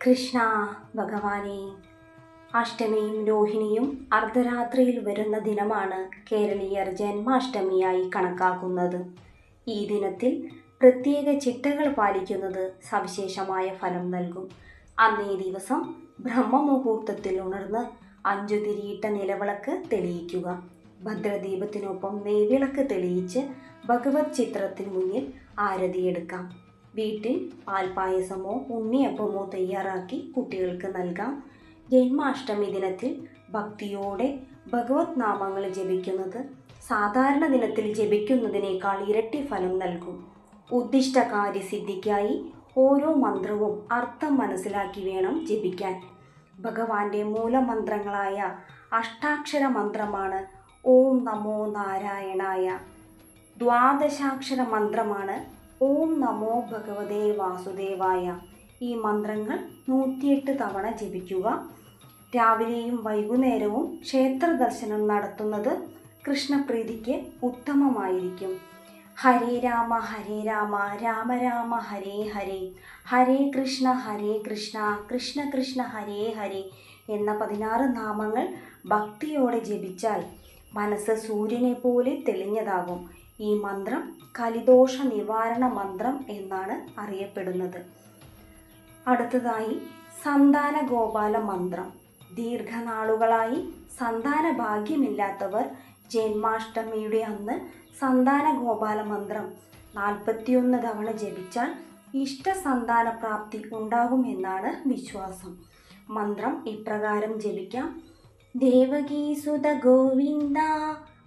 കൃഷ്ണ ഭഗവാനെ അഷ്ടമിയും രോഹിണിയും അർദ്ധരാത്രിയിൽ വരുന്ന ദിനമാണ് കേരളീയർ ജന്മാഷ്ടമിയായി കണക്കാക്കുന്നത്. ഈ ദിനത്തിൽ പ്രത്യേക ചിട്ടകൾ പാലിക്കുന്നത് സവിശേഷമായ ഫലം നൽകും. അന്നേ ദിവസം ബ്രഹ്മമുഹൂർത്തത്തിൽ ഉണർന്ന് അഞ്ചു തിരിയിട്ട നിലവിളക്ക് തെളിയിക്കുക. ഭദ്രദീപത്തിനൊപ്പം നെയ്വിളക്ക് തെളിയിച്ച് ഭഗവത് ചിത്രത്തിന് മുന്നിൽ ആരതിയെടുക്കാം വീട്ടിൽ പാൽപ്പായസമോ ഉണ്ണിയപ്പമോ തയ്യാറാക്കി കുട്ടികൾക്ക് നൽകാം. ജന്മാഷ്ടമി ദിനത്തിൽ ഭക്തിയോടെ ഭഗവത് നാമങ്ങൾ ജപിക്കുന്നത് സാധാരണ ദിനത്തിൽ ജപിക്കുന്നതിനേക്കാൾ ഇരട്ടി ഫലം നൽകും. ഉദ്ദിഷ്ട കാര്യസിദ്ധിക്കായി ഓരോ മന്ത്രവും അർത്ഥം മനസ്സിലാക്കി വേണം ജപിക്കാൻ. ഭഗവാന്റെ മൂലമന്ത്രങ്ങളായ അഷ്ടാക്ഷര മന്ത്രമാണ് ഓം നമോ നാരായണായ. ദ്വാദശാക്ഷര മന്ത്രമാണ് ഓം നമോ ഭഗവതേ വാസുദേവായ. ഈ മന്ത്രങ്ങൾ നൂറ്റിയെട്ട് തവണ ജപിക്കുക. രാവിലെയും വൈകുന്നേരവും ക്ഷേത്ര ദർശനം നടത്തുന്നത് കൃഷ്ണപ്രീതിക്ക് ഉത്തമമായിരിക്കും. ഹരേ രാമ ഹരേ രാമ രാമ രാമ ഹരേ ഹരേ ഹരേ കൃഷ്ണ ഹരേ കൃഷ്ണ കൃഷ്ണ കൃഷ്ണ ഹരേ ഹരേ എന്ന പതിനാറ് നാമങ്ങൾ ഭക്തിയോടെ ജപിച്ചാൽ മനസ്സ് സൂര്യനെ പോലെ തെളിഞ്ഞതാകും. ഈ മന്ത്രം കലിദോഷ നിവാരണ മന്ത്രം എന്നാണ് അറിയപ്പെടുന്നത്. അടുത്തതായി സന്താന ഗോപാല മന്ത്രം. ദീർഘനാളുകളായി സന്താന ഭാഗ്യമില്ലാത്തവർ ജന്മാഷ്ടമിയുടെ അന്ന് സന്താന ഗോപാല മന്ത്രം നാൽപ്പത്തിയൊന്ന് തവണ ജപിച്ചാൽ ഇഷ്ട സന്താന പ്രാപ്തി ഉണ്ടാകുമെന്നാണ് വിശ്വാസം. മന്ത്രം ഇപ്രകാരം ജപിക്കാം. ദേവകീസുത ഗോവിന്ദ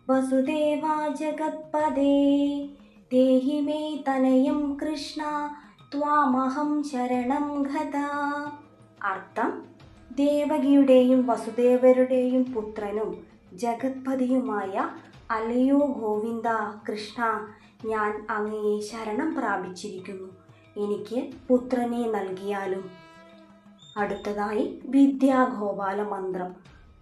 വസുദേവ ജഗത്പദേ ദേഹി മേ തനയം കൃഷ്ണ ത്വാമഹം ശരണം ഗത അർത്ഥം? ദേവകിയുടെയും വസുദേവരുടെയും പുത്രനും ജഗത്പതിയുമായ അലയോ ഗോവിന്ദ കൃഷ്ണ ഞാൻ അങ്ങയെ ശരണം പ്രാപിച്ചിരിക്കുന്നു. എനിക്ക് പുത്രനെ നൽകിയാലും. അടുത്തതായി വിദ്യാഗോപാല മന്ത്രം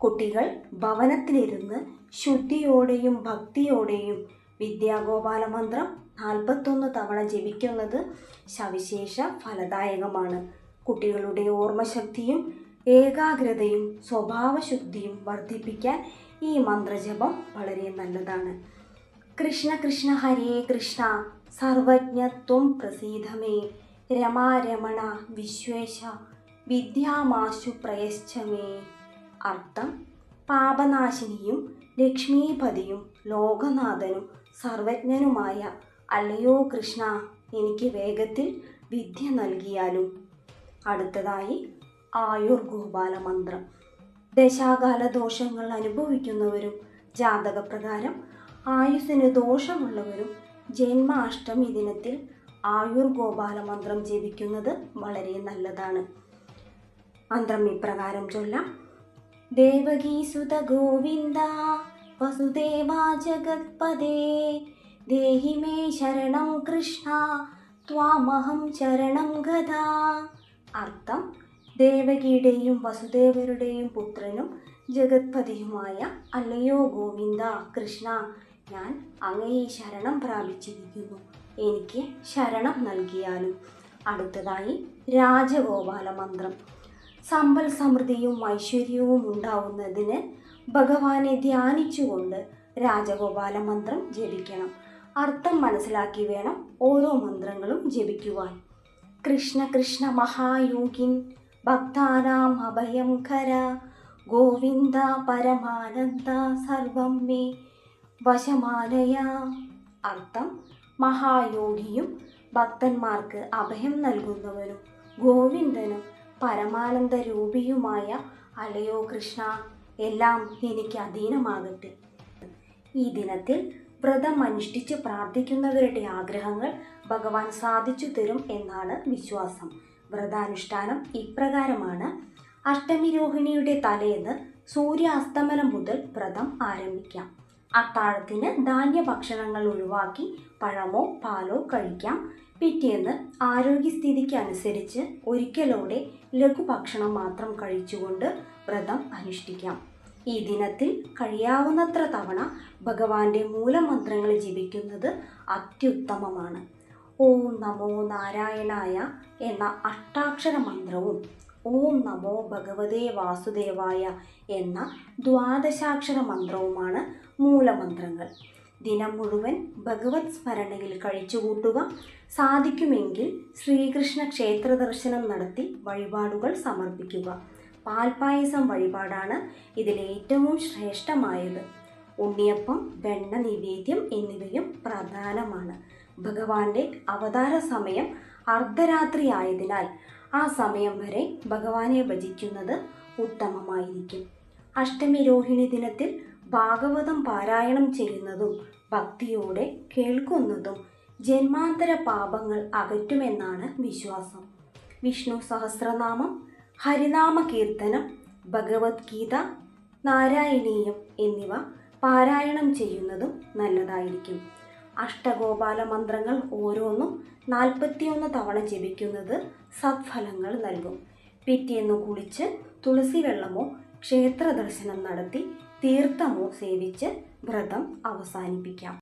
കുട്ടികൾ ഭവനത്തിലിരുന്ന് ശുദ്ധിയോടെയും ഭക്തിയോടെയും വിദ്യാഗോപാല മന്ത്രം നാൽപ്പത്തൊന്ന് തവണ ജപിക്കുന്നത് സവിശേഷ ഫലദായകമാണ്. കുട്ടികളുടെ ഓർമ്മശക്തിയും ഏകാഗ്രതയും സ്വഭാവശുദ്ധിയും വർദ്ധിപ്പിക്കാൻ ഈ മന്ത്രജപം വളരെ നല്ലതാണ്. കൃഷ്ണ കൃഷ്ണ ഹരേ കൃഷ്ണ സർവജ്ഞത്വം പ്രസീതമേ രമാരമണ വിശ്വേശ വിദ്യാമാശു പ്രയശ്ചമേ. അർത്ഥം പാപനാശിനിയും ലക്ഷ്മീപതിയും ലോകനാഥനും സർവജ്ഞനുമായ അല്ലയോ കൃഷ്ണ എനിക്ക് വേഗത്തിൽ വിദ്യ നൽകിയാലും. അടുത്തതായി ആയുർ ഗോപാല മന്ത്രം. ദശാകാല ദോഷങ്ങൾ അനുഭവിക്കുന്നവരും ജാതകപ്രകാരം ആയുസ്സിന് ദോഷമുള്ളവരും ജന്മാഷ്ടമി ദിനത്തിൽ ആയുർ ഗോപാല മന്ത്രം ജപിക്കുന്നത് വളരെ നല്ലതാണ്. മന്ത്രം ഇപ്രകാരം ചൊല്ലാം. ദേവകീസുത ഗോവിന്ദ വസുദേവാ ജഗത്പദേ ദേഹി മേ ശരണം കൃഷ്ണ ത്വാമഹം ചരണം ഗത അർത്ഥം ദേവകിയുടെയും വസുദേവരുടെയും പുത്രനും ജഗത്പതിയുമായ അല്ലയോ ഗോവിന്ദ കൃഷ്ണ ഞാൻ അങ്ങയെ ശരണം പ്രാപിച്ചിരിക്കുന്നു. എനിക്ക് ശരണം നൽകിയാലും. അടുത്തതായി രാജഗോപാല മന്ത്രം സമ്പൽ സമൃദ്ധിയും ഐശ്വര്യവും ഉണ്ടാവുന്നതിന് ഭഗവാനെ ധ്യാനിച്ചുകൊണ്ട് രാജഗോപാല മന്ത്രം ജപിക്കണം. അർത്ഥം മനസ്സിലാക്കി വേണം ഓരോ മന്ത്രങ്ങളും ജപിക്കുവാൻ. കൃഷ്ണ കൃഷ്ണ മഹായോഗിൻ ഭക്താനാം അഭയം ഖര ഗോവിന്ദ പരമാനന്ദ സർവം മേ വശമാലയ. അർത്ഥം മഹായോഗിയും ഭക്തന്മാർക്ക് അഭയം നൽകുന്നവനും ഗോവിന്ദനും പരമാനന്ദ രൂപിയുമായ അലയോ കൃഷ്ണ എല്ലാം എനിക്ക് അധീനമാകട്ടെ. ഈ ദിനത്തിൽ വ്രതം അനുഷ്ഠിച്ച് പ്രാർത്ഥിക്കുന്നവരുടെ ആഗ്രഹങ്ങൾ ഭഗവാൻ സാധിച്ചു തരും എന്നാണ് വിശ്വാസം. വ്രതാനുഷ്ഠാനം ഇപ്രകാരമാണ്. അഷ്ടമി രോഹിണിയുടെ തലേന്ന് സൂര്യാസ്തമനം മുതൽ വ്രതം ആരംഭിക്കാം. അത്താഴത്തിന് ധാന്യഭക്ഷണങ്ങൾ ഒഴിവാക്കി പഴമോ പാലോ കഴിക്കാം. പിറ്റേന്ന് ആരോഗ്യസ്ഥിതിക്ക് അനുസരിച്ച് ഒരിക്കലോടെ ലഘുഭക്ഷണം മാത്രം കഴിച്ചുകൊണ്ട് വ്രതം അനുഷ്ഠിക്കാം. ഈ ദിനത്തിൽ കഴിയാവുന്നത്ര തവണ ഭഗവാന്റെ മൂലമന്ത്രങ്ങൾ ജപിക്കുന്നത് അത്യുത്തമമാണ്. ഓം നമോ നാരായണായ എന്ന അഷ്ടാക്ഷര മന്ത്രവും ഓം നമോ ഭഗവതേ വാസുദേവായ എന്ന ദ്വാദശാക്ഷര മന്ത്രവുമാണ് മൂലമന്ത്രങ്ങൾ. ദിനം മുഴുവൻ ഭഗവത് സ്മരണയിൽ കഴിച്ചുകൂട്ടുക. സാധിക്കുമെങ്കിൽ ശ്രീകൃഷ്ണ ക്ഷേത്ര ദർശനം നടത്തി വഴിപാടുകൾ സമർപ്പിക്കുക. പാൽപ്പായസം വഴിപാടാണ് ഇതിലേറ്റവും ശ്രേഷ്ഠമായത്. ഉണ്ണിയപ്പം വെണ്ണ നിവേദ്യം എന്നിവയും പ്രധാനമാണ്. ഭഗവാന്റെ അവതാര സമയം അർദ്ധരാത്രി ആയതിനാൽ ആ സമയം വരെ ഭഗവാനെ ഭജിക്കുന്നത് ഉത്തമമായിരിക്കും. അഷ്ടമി രോഹിണി ദിനത്തിൽ ഭാഗവതം പാരായണം ചെയ്യുന്നതും ഭക്തിയോടെ കേൾക്കുന്നതും ജന്മാന്തര പാപങ്ങൾ അകറ്റുമെന്നാണ് വിശ്വാസം. വിഷ്ണു സഹസ്രനാമം ഹരിനാമ കീർത്തനം ഭഗവത്ഗീത നാരായണീയം എന്നിവ പാരായണം ചെയ്യുന്നതും നല്ലതായിരിക്കും. അഷ്ടഗോപാല മന്ത്രങ്ങൾ ഓരോന്നും നാൽപ്പത്തിയൊന്ന് തവണ ജപിക്കുന്നത് സത്ഫലങ്ങൾ നൽകും. പിറ്റേന്ന് കുളിച്ച് തുളസി വെള്ളമോ ക്ഷേത്ര ദർശനം നടത്തി തീർത്ഥമോ സേവിച്ച് വ്രതം അവസാനിപ്പിക്കാം.